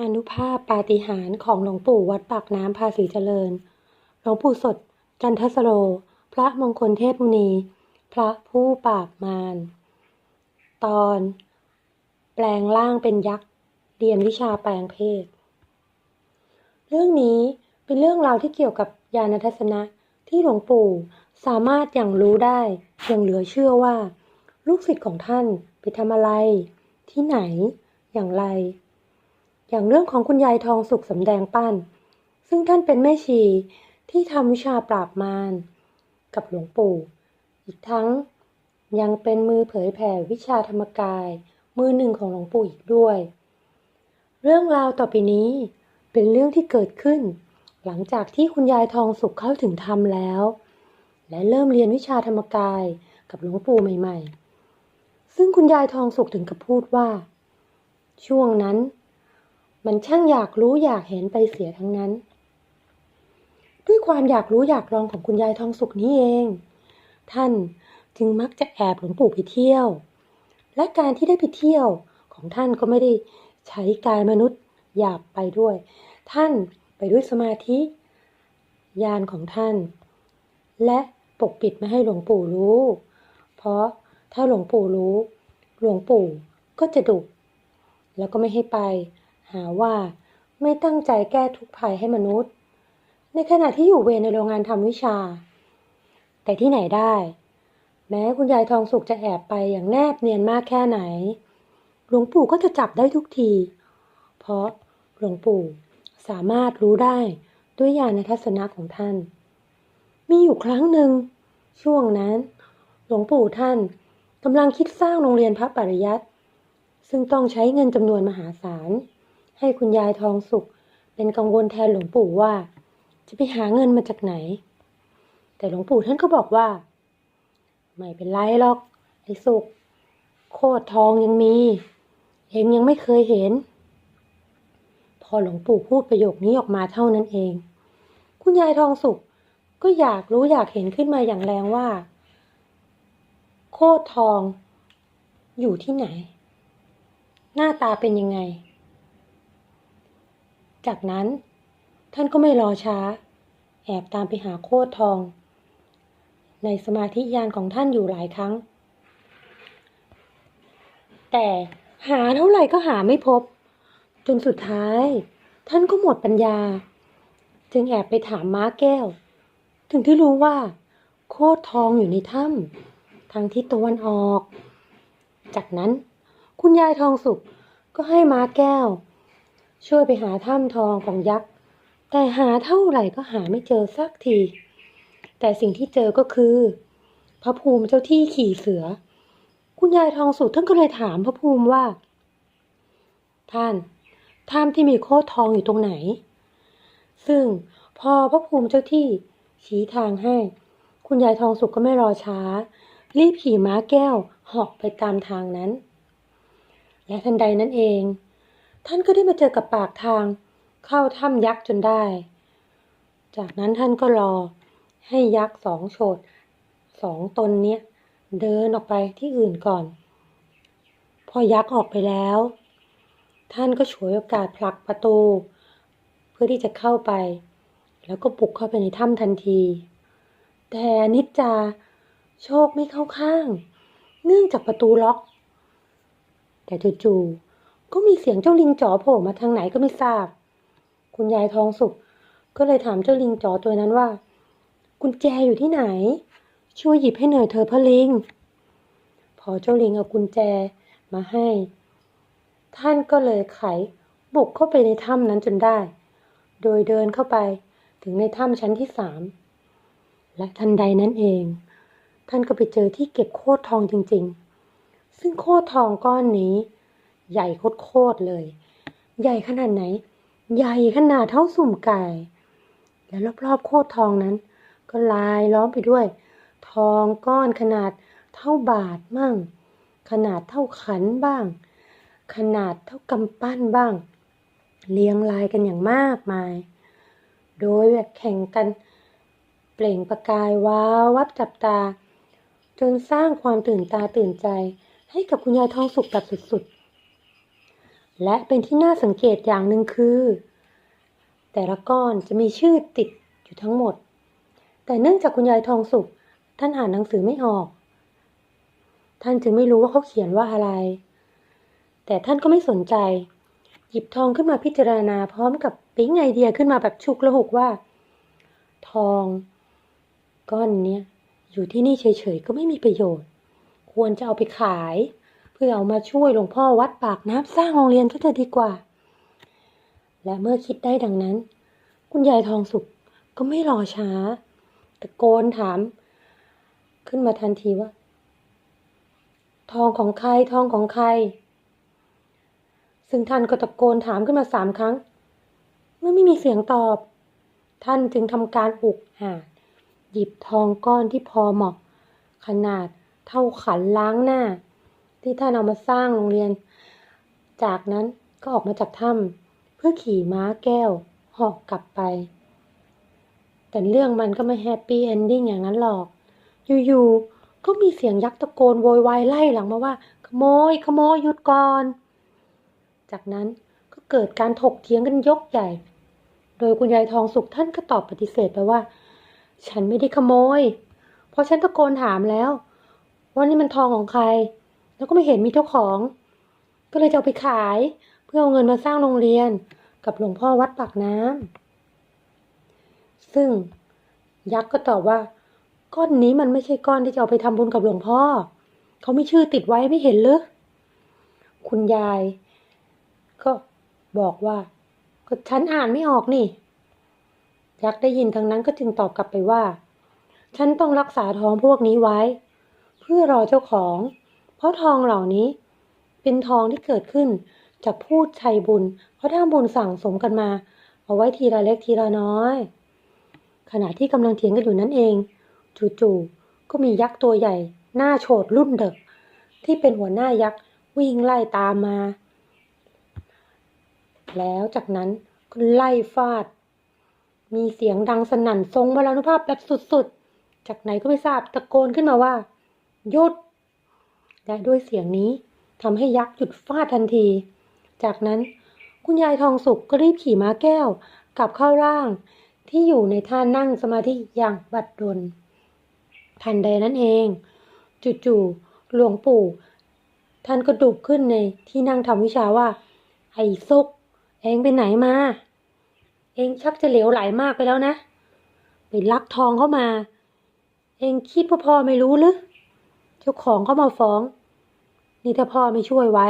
อนุภาพปาฏิหาริย์ของหลวงปู่วัดปากน้ำภาษีเจริญ หลวงปู่สด จันทสโร พระมงคลเทพมุนี พระผู้ปราบมาร ตอน แปลงร่างเป็นยักษ์ เรียนวิชาแปลงเพศ เรื่องนี้เป็นเรื่องราวที่เกี่ยวกับญาณทัศนะที่หลวงปู่สามารถอย่างรู้ได้อย่างเหลือเชื่อว่า ลูกศิษย์ของท่านไปทำอะไร ที่ไหน อย่างไร อย่างเรื่องของคุณยายทองสุขสำแดงปั้น ซึ่งท่านเป็นแม่ชีที่ทำวิชาปราบมารกับหลวงปู่ อีกทั้งยังเป็นมือเผยแผ่วิชาธรรมกาย มือหนึ่งของหลวงปู่อีกด้วย เรื่องราวต่อไปนี้เป็นเรื่องที่เกิดขึ้น หลังจากที่คุณยายทองสุขเข้าถึงธรรมแล้ว และเริ่มเรียนวิชาธรรมกายกับหลวงปู่ใหม่ ๆ ซึ่งคุณยายทองสุขถึงกับพูดว่า ช่วงนั้น มันช่างอยากรู้อยากเห็นไปเสียทั้งนั้น ด้วยความอยากรู้อยากลองของคุณยายทองสุขนี้เอง ท่านจึงมักจะแอบหลวงปู่ไปเที่ยว และการที่ได้ไปเที่ยวของท่านก็ไม่ได้ใช้กายมนุษย์หยาบไปด้วย ท่านไปด้วยสมาธิญาณของท่าน และปกปิดไม่ให้หลวงปู่รู้ เพราะถ้าหลวงปู่รู้ หลวงปู่ก็จะดุแล้วก็ไม่ให้ไป หาว่าไม่ตั้งใจแก้ทุกภัยให้มนุษย์ ในขณะที่อยู่เวรในโรงงานทำวิชา แต่ที่ไหนได้ แม้คุณยายทองสุขจะแอบไปอย่างแนบเนียนมากแค่ไหน หลวงปู่ก็จะจับได้ทุกที เพราะหลวงปู่สามารถรู้ได้ด้วยญาณทัศนะของท่าน มีอยู่ครั้งหนึ่ง ช่วงนั้น หลวงปู่ท่านกำลังคิดสร้างโรงเรียนพระปริยัติซึ่งต้องใช้เงินจำนวนมหาศาล ให้คุณยายทองสุข เป็นกังวลแทนหลวงปู่ว่า จะไปหาเงินมาจากไหน แต่หลวงปู่ท่านก็บอกว่า ไม่เป็นไรหรอก ไอ้สุข โคตรทองยังมี เองยังไม่เคยเห็น พอหลวงปู่พูดประโยคนี้ออกมาเท่านั้นเอง คุณยายทองสุขก็อยากรู้อยากเห็นขึ้นมาอย่างแรงว่า โคตรทอง อยู่ที่ไหน หน้าตาเป็นยังไง จากนั้นท่านก็ไม่รอช้า แอบตามไปหาโคตรทอง ในสมาธิญาณของท่านอยู่หลายครั้ง แต่หาเท่าไหร่ก็หาไม่พบ จนสุดท้าย ท่านก็หมดปัญญา จึงแอบไปถามม้าแก้ว ถึงที่รู้ว่า โคตรทองอยู่ในถ้ำทางทิศตะวันออก จากนั้นคุณยายทองสุขก็ให้ม้าแก้ว ช่วยไปหาถ้ำทองของยักษ์ แต่หาเท่าไหร่ก็หาไม่เจอสักที แต่สิ่งที่เจอก็คือ พระภูมิเจ้าที่ขี่เสือ คุณยายทองสุขท่านก็เลยถามพระภูมิว่า ท่านถ้ำที่มีโคตรทองอยู่ตรงไหน ซึ่งพอพระภูมิเจ้าที่ชี้ทางให้ คุณยายทองสุขก็ไม่รอช้า รีบขี่ม้าแก้วหาะไปตามทางนั้น และทันใดนั้นเอง ท่านก็ได้มาเจอกับปากทาง เข้าถ้ำยักษ์จนได้ จากนั้นท่านก็รอให้ยักษ์สองโฉดสองตนเนี้ยเดินออกไปที่อื่นก่อน พอยักษ์ออกไปแล้ว ท่านก็ฉวยโอกาสผลักประตู เพื่อที่จะเข้าไป แล้วก็บุกเข้าไปในถ้ำทันที แต่นิจจาโชคไม่เข้าข้าง เนื่องจากประตูล็อก แต่จู่ๆ ก็มีเสียงเจ้าลิงจ๋อโผล่มาทางไหนก็ไม่ทราบ คุณยายทองสุข ก็เลยถามเจ้าลิงจ๋อตัวนั้นว่า กุญแจอยู่ที่ไหน ช่วยหยิบให้หน่อยเธอพ่อลิง พอเจ้าลิงเอากุญแจมาให้ ท่านก็เลยไขบุกเข้าไปในถ้ำนั้นจนได้ โดยเดินเข้าไปถึงในถ้ำชั้นที่สาม และทันใดนั้นเอง ท่านก็ไปเจอที่เก็บโคตรทองจริงๆ ซึ่งโคตรทองก้อนนี้ ใหญ่โคตรเลย ใหญ่ขนาดไหน ใหญ่ขนาดเท่าสุ่มไก่ และรอบๆโคตรทองนั้น ก็ลายล้อมไปด้วย ทองก้อนขนาดเท่าบาทมั่ง ขนาดเท่าขันบ้าง ขนาดเท่ากำปั้นบ้าง เรียงรายกันอย่างมากมาย โดยแบบแข่งกันเปล่งประกายว้าววับจับตา จนสร้างความตื่นตาตื่นใจให้กับคุณยายทองสุกแบบสุดๆ และเป็นที่น่าสังเกตอย่างหนึ่งคือ แต่ละก้อนจะมีชื่อติดอยู่ทั้งหมด แต่เนื่องจากคุณยายทองสุข ท่านอ่านหนังสือไม่ออก ท่านจึงไม่รู้ว่าเขาเขียนว่าอะไร แต่ท่านก็ไม่สนใจ หยิบทองขึ้นมาพิจารณาพร้อมกับปิ๊งไอเดียขึ้นมาแบบฉุกละหุกว่า ทอง ก้อนเนี้ยอยู่ที่นี่เฉยๆก็ไม่มีประโยชน์ ควรจะเอาไปขาย พื่อเอามาช่วยหลวงพ่อวัดปากน้ำสร้างโรงเรียนก็จะดีกว่า และเมื่อคิดได้ดังนั้น คุณยายทองสุขก็ไม่รอช้าตะโกนถาม ขึ้นมาทันทีว่า ทองของใครทองของใคร ซึ่งท่านก็ตะโกนถามขึ้นมาสามครั้ง เมื่อไม่มีเสียงตอบ ท่านจึงทำการอุกอาจหยิบทองก้อนที่พอเหมาะ ขนาดเท่าขันล้างหน้า ที่ท่านเอามาสร้างโรงเรียน จากนั้นก็ออกมาจากถ้ำเพื่อขี่ม้าแก้วหอกกลับไป แต่เรื่องมันก็ไม่แฮปปี้เอนดิ้งอย่างนั้นหรอก อยู่ๆ ก็มีเสียงยักษ์ตะโกนโวยวายไล่หลังมาว่า ขโมย ขโมยหยุดก่อน จากนั้นก็เกิดการถกเถียงกันยกใหญ่ โดยคุณยายทองสุขท่านก็ตอบปฏิเสธไปว่า ฉันไม่ได้ขโมย เพราะฉันตะโกนถามแล้วว่านี่มันทองของใคร แล้วก็ไม่เห็นมีเจ้าของ ก็เลยจะเอาไปขาย เพื่อเอาเงินมาสร้างโรงเรียนกับหลวงพ่อวัดปากน้ำซึ่งยักษ์ก็ตอบว่า ก้อนนี้มันไม่ใช่ก้อนที่จะเอาไปทำบุญกับหลวงพ่อ เขาไม่ชื่อติดไว้ไม่เห็นหรือคุณยาย ก็บอกว่า ก็ฉันอ่านไม่ออกนี่ ยักษ์ได้ยินทั้งนั้นก็จึงตอบกลับไปว่า ฉันต้องรักษาท้องพวกนี้ไว้ เพื่อรอเจ้าของ เพราะทองเหล่านี้ เป็นทองที่เกิดขึ้นจากผู้ชัยบุญ เพราะทำบุญสั่งสมกันมา เอาไว้ทีละเล็กทีละน้อย ขณะที่กำลังเถียงกันอยู่นั่นเอง จู่ๆก็มียักษ์ตัวใหญ่ หน้าโฉดรุ่นเด็ก ที่เป็นหัวหน้ายักษ์วิ่งไล่ตามมา แล้วจากนั้นก็ไล่ฟาด มีเสียงดังสนั่นทรงพลานุภาพแบบสุดๆ จากไหนก็ไม่ทราบตะโกนขึ้นมาว่าหยุด และด้วยเสียงนี้ทำให้ยักษ์หยุดฟาดทันที จากนั้นคุณยายทองสุขก็รีบขี่ม้าแก้วกลับเข้าร่าง ที่อยู่ในท่านั่งสมาธิอย่างบัดดลทันใดนั้นเอง จู่ๆหลวงปู่ ท่านก็ดุขึ้นในที่นั่งทำวิชาว่า ไอ้ซุกเองไปไหนมา เองชักจะเหลวไหลมากไปแล้วนะ ไปลักทองเข้ามา เองคิดว่าพ่อไม่รู้หรือ เจ้าของเขามาฟ้อง นี่ถ้าพ่อไม่ช่วยไว้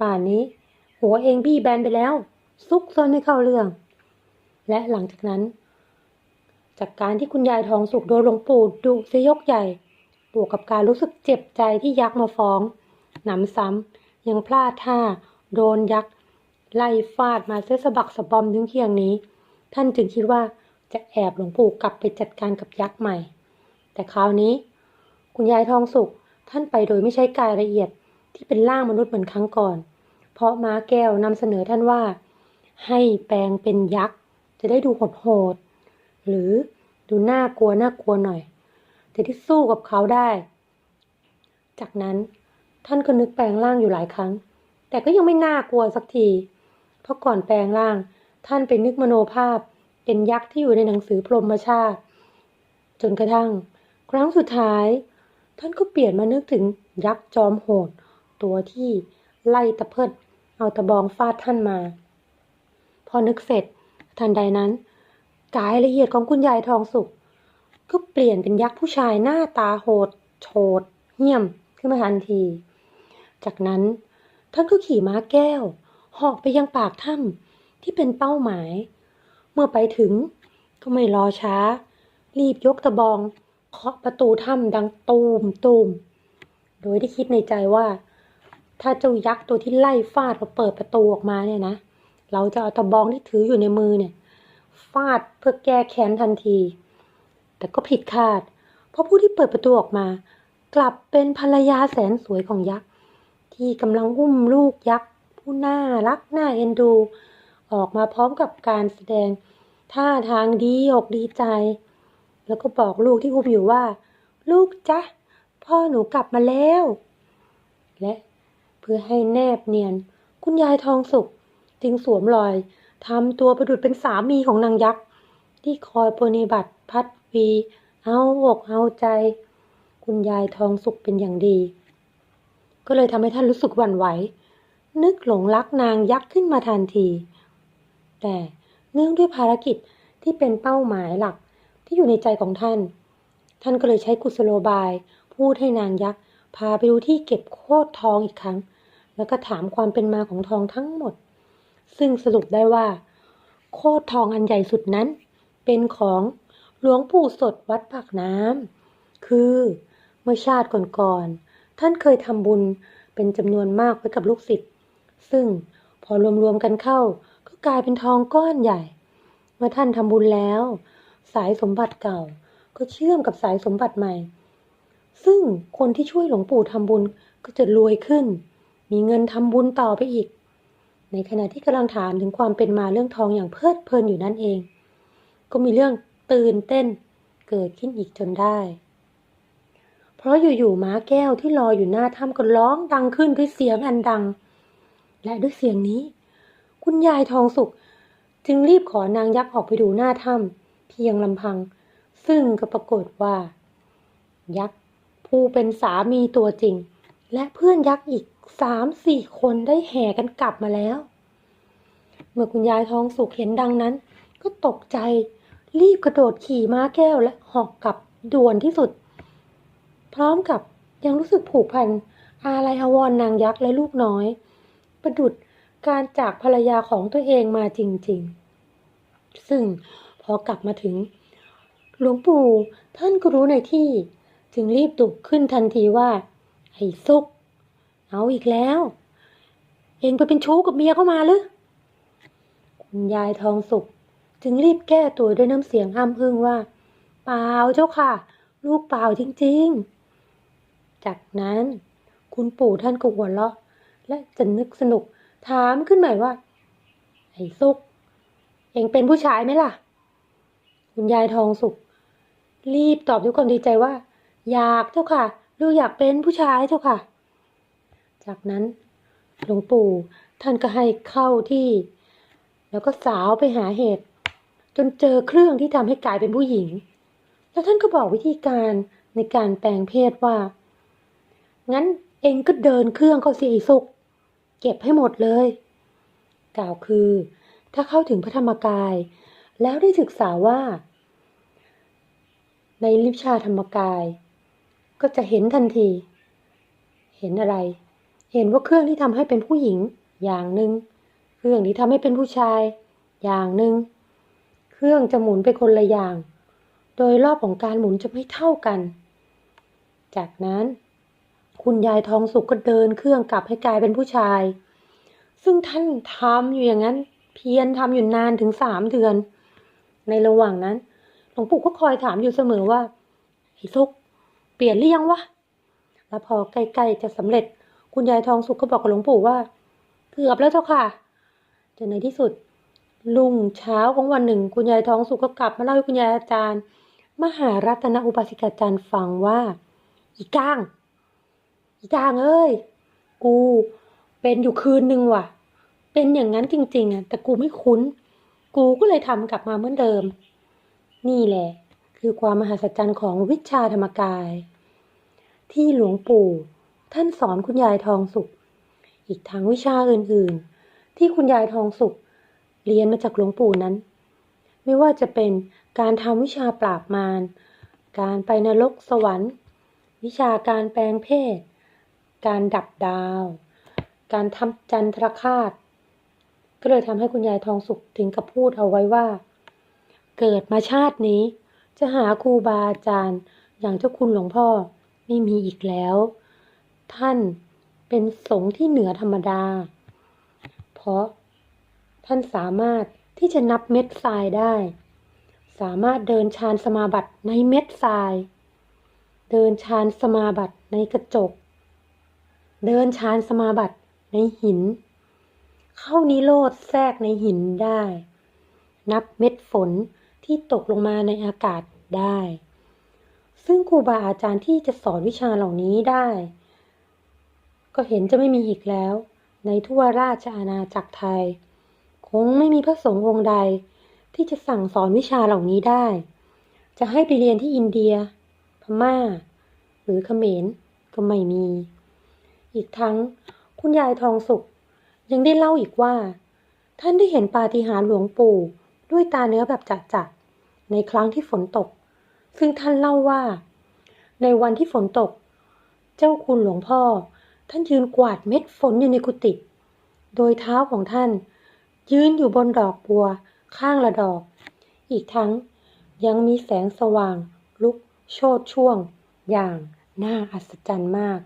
ป่านนี้ หัวเองบี้แบนไปแล้ว ซุกซนไม่เข้าเรื่อง และหลังจากนั้น จากการที่คุณยายทองสุกโดนหลวงปู่ดุเสยยกใหญ่บวกกับการรู้สึกเจ็บใจที่ยักษ์มาฟ้องหนำซ้ำยังพลาดท่า โดนยักษ์ไล่ฟาดมาเสียสะบักสะบอมถึงเพียงนี้ ท่านจึงคิดว่าจะแอบหลวงปู่กลับไปจัดการกับยักษ์ใหม่ แต่คราวนี้ คุณยายทองสุข ท่านไปโดยไม่ใช้กายละเอียดที่เป็นร่างมนุษย์เหมือนครั้งก่อน เพราะม้าแก้วนำเสนอท่านว่า ให้แปลงเป็นยักษ์ จะได้ดูโหดๆหรือดูน่ากลัวน่ากลัวหน่อยจะได้สู้กับเขาได้ จากนั้นท่านก็นึกแปลงร่างอยู่หลายครั้ง แต่ก็ยังไม่น่ากลัวสักที เพราะก่อนแปลงร่าง ท่านไปนึกมโนภาพ เป็นยักษ์ที่อยู่ในหนังสือพรหมชาติ จนกระทั่ง ครั้งสุดท้าย ท่านก็เปลี่ยนมานึกถึงยักษ์จอมโหด ตัวที่ไล่ตะเพิด เอาตะบองฟาดท่านมา พอนึกเสร็จ ทันใดนั้น กายละเอียดของคุณยายทองสุข ก็เปลี่ยนเป็นยักษ์ผู้ชายหน้าตาโหดโฉดเหี้ยมขึ้นมาทันที จากนั้นท่านก็ขี่ม้าแก้วหอกไปยังปากถ้ำที่เป็นเป้าหมาย เมื่อไปถึงก็ไม่รอช้า รีบยกตะบอง เคาะประตูถ้ำดังตูมตูม โดยที่คิดในใจว่า ถ้าเจ้ายักษ์ตัวที่ไล่ฟาดเราเปิดประตูออกมาเนี่ยนะ เราจะเอาตะบองที่ถืออยู่ในมือเนี่ย ฟาดเพื่อแก้แค้นทันที แต่ก็ผิดคาด เพราะผู้ที่เปิดประตูออกมา กลับเป็นภรรยาแสนสวยของยักษ์ที่กำลังอุ้มลูกยักษ์ผู้น่ารักน่าเอ็นดู ออกมาพร้อมกับการแสดงท่าทางดีอกดีใจ แล้วก็บอกลูกที่อุ้มอยู่ว่า ลูกจ๊ะ พ่อหนูกลับมาแล้ว และเพื่อให้แนบเนียน คุณยายทองสุข จึงสวมรอยทำตัวประดุจเป็นสามีของนางยักษ์ ที่คอยปรนนิบัติพัดวีเอาอกเอาใจ คุณยายทองสุขเป็นอย่างดี ก็เลยทำให้ท่านรู้สึกหวั่นไหว นึกหลงรักนางยักษ์ขึ้นมาทันที แต่เนื่องด้วยภารกิจที่เป็นเป้าหมายหลัก ที่อยู่ในใจของท่าน ท่านก็เลยใช้กุศโลบาย พูดให้นางยักษ์พาไปดูที่เก็บโคตรทองอีกครั้ง แล้วก็ถามความเป็นมาของทองทั้งหมด ซึ่งสรุปได้ว่า โคตรทองอันใหญ่สุดนั้น เป็นของหลวงปู่สดวัดปากน้ำคือเมื่อชาติก่อนๆท่านเคยทำบุญเป็นจำนวนมากไว้กับลูกศิษย์ซึ่งพอรวมๆกันเข้าก็กลายเป็นทองก้อนใหญ่ เมื่อท่านทำบุญแล้ว สายสมบัติเก่า ก็เชื่อมกับสายสมบัติใหม่ ซึ่งคนที่ช่วยหลวงปู่ทำบุญก็จะรวยขึ้น มีเงินทำบุญต่อไปอีก ในขณะที่กำลังถามถึงความเป็นมาเรื่องทองอย่างเพลิดเพลินอยู่นั่นเอง ก็มีเรื่องตื่นเต้นเกิดขึ้นอีกจนได้ เพราะอยู่ๆม้าแก้วที่รออยู่หน้าถ้ำก็ร้องดังขึ้นด้วยเสียงอันดัง และด้วยเสียงนี้ คุณยายทองสุข จึงรีบขอนางยักษ์ออกไปดูหน้าถ้ำ เพียงลำพัง ซึ่งก็ปรากฏว่า ยักษ์ผู้เป็นสามีตัวจริง และเพื่อนยักษ์อีกสามสี่คนได้แห่กันกลับมาแล้ว เมื่อคุณยายทองสุขเห็นดังนั้น ก็ตกใจรีบกระโดดขี่ม้าแก้วและหอกกลับด่วนที่สุด พร้อมกับยังรู้สึกผูกพันอาลัยอวรนางยักษ์และลูกน้อย ประดุดการจากภรรยาของตัวเองมาจริง ๆ ซึ่ง อกลับมาถึง หลวงปู่ท่านก็รู้ในที่ จึงรีบตุกขึ้นทันทีว่า ไอ้ซุก เอาอีกแล้ว เองไปเป็นชู้กับเมียเข้ามาหรือคุณยายทองสุขจึงรีบแก้ตัวด้วยน้ำเสียงห้ามพึ่งว่า เปล่าเจ้าค่ะ ลูกเปล่าจริง ๆ จากนั้น คุณปู่ท่านก็หัวเราะ และจะนึกสนุกถามขึ้นใหม่ว่า ไอ้ซุก เองเป็นผู้ชายไหมล่ะ คุณยายทองสุข รีบตอบด้วยความดีใจว่า อยากเจ้าค่ะ ลูกอยากเป็นผู้ชายเจ้าค่ะ จากนั้นหลวงปู่ท่านก็ให้เข้าที่ แล้วก็สาวไปหาเหตุ จนเจอเครื่องที่ทำให้กลายเป็นผู้หญิง แล้วท่านก็บอกวิธีการในการแปลงเพศว่า งั้นเองก็เดินเครื่องเข้าสิไอ้สุกเก็บให้หมดเลย กล่าวคือ ถ้าเข้าถึงพระธรรมกาย แล้วได้ศึกษาว่า ในลิปชาธรรมกาย ก็จะเห็นทันที เห็นอะไร เห็นว่าเครื่องที่ทำให้เป็นผู้หญิงอย่างหนึ่งเครื่องที่ทำให้เป็นผู้ชาย อย่างหนึ่งเครื่องจะหมุนไปคนละอย่าง โดยรอบของการหมุนจะไม่เท่ากัน จากนั้น คุณยายทองสุกก็เดินเครื่องกลับให้กลายเป็นผู้ชาย ซึ่งท่านทำอยู่อย่างนั้น เพียรทำอยู่นานถึงสามเดือน ในระหว่างนั้น ลวงปู่ก็คอยถามอยู่เสมอว่าไอ้สุก เปลี่ยนหรือยังวะ แล้วพอใกล้ๆจะสำเร็จ คุณยายทองสุกก็บอกกับหลวงปู่ว่า เกือบแล้วเจ้าค่ะ จนในที่สุด ลุงเช้าของวันหนึ่ง คุณยายทองสุกก็กลับมาเล่าให้คุณยายอาจารย์ มหารัตนอุบาสิกาจารย์ฟังว่า อีก้าง อีก้างเอ้ย กู เป็นอยู่คืนหนึ่งว่ะ เป็นอย่างนั้นจริง ๆอะแต่กูไม่คุ้น กูก็เลยทำกลับมาเหมือนเดิม นี่แหละ คือความมหัศจรรย์ของวิชาธรรมกาย ที่หลวงปู่ ท่านสอนคุณยายทองสุข อีกทั้งวิชาอื่นๆ ที่คุณยายทองสุข เรียนมาจากหลวงปู่นั้น ไม่ว่าจะเป็นการทำวิชาปราบมาร การไปนรกสวรรค์ วิชาการแปลงเพศ การดับดาว การทำจันทรคาตก็เลยทำให้คุณยายทองสุขถึงกับพูดเอาไว้ว่า เกิดมาชาตินี้ จะหาครูบาอาจารย์ อย่างเจ้าคุณหลวงพ่อไม่มีอีกแล้ว ท่านเป็นสงฆ์ที่เหนือธรรมดา เพราะท่านสามารถที่จะนับเม็ดทรายได้ สามารถเดินฌานสมาบัติในเม็ดทราย เดินฌานสมาบัติในกระจก เดินฌานสมาบัติในหิน เข้านิโรธแทรกในหินได้ นับเม็ดฝน ที่ตกลงมาในอากาศได้ ซึ่งครูบาอาจารย์ที่จะสอนวิชาเหล่านี้ได้ ก็เห็นจะไม่มีอีกแล้ว ในทั่วราชอาณาจักรไทย คงไม่มีพระสงฆ์องค์ใดที่จะสั่งสอนวิชาเหล่านี้ได้ จะให้ไปเรียนที่อินเดีย พม่า หรือเขมรก็ไม่มี อีกทั้งคุณยายทองสุข ยังได้เล่าอีกว่า ท่านได้เห็นปาฏิหาริย์หลวงปู่ด้วยตาเนื้อแบบจัดๆ ในครั้งที่ฝนตก ซึ่งท่านเล่าว่า ในวันที่ฝนตก เจ้าคุณหลวงพ่อ ท่านยืนกวาดเม็ดฝนอยู่ในกุฏิโดยเท้าของท่าน ยืนอยู่บนดอกบัว ข้างละดอก อีกทั้งยังมีแสงสว่าง ลุกโชดช่วง อย่างน่าอัศจรรย์มาก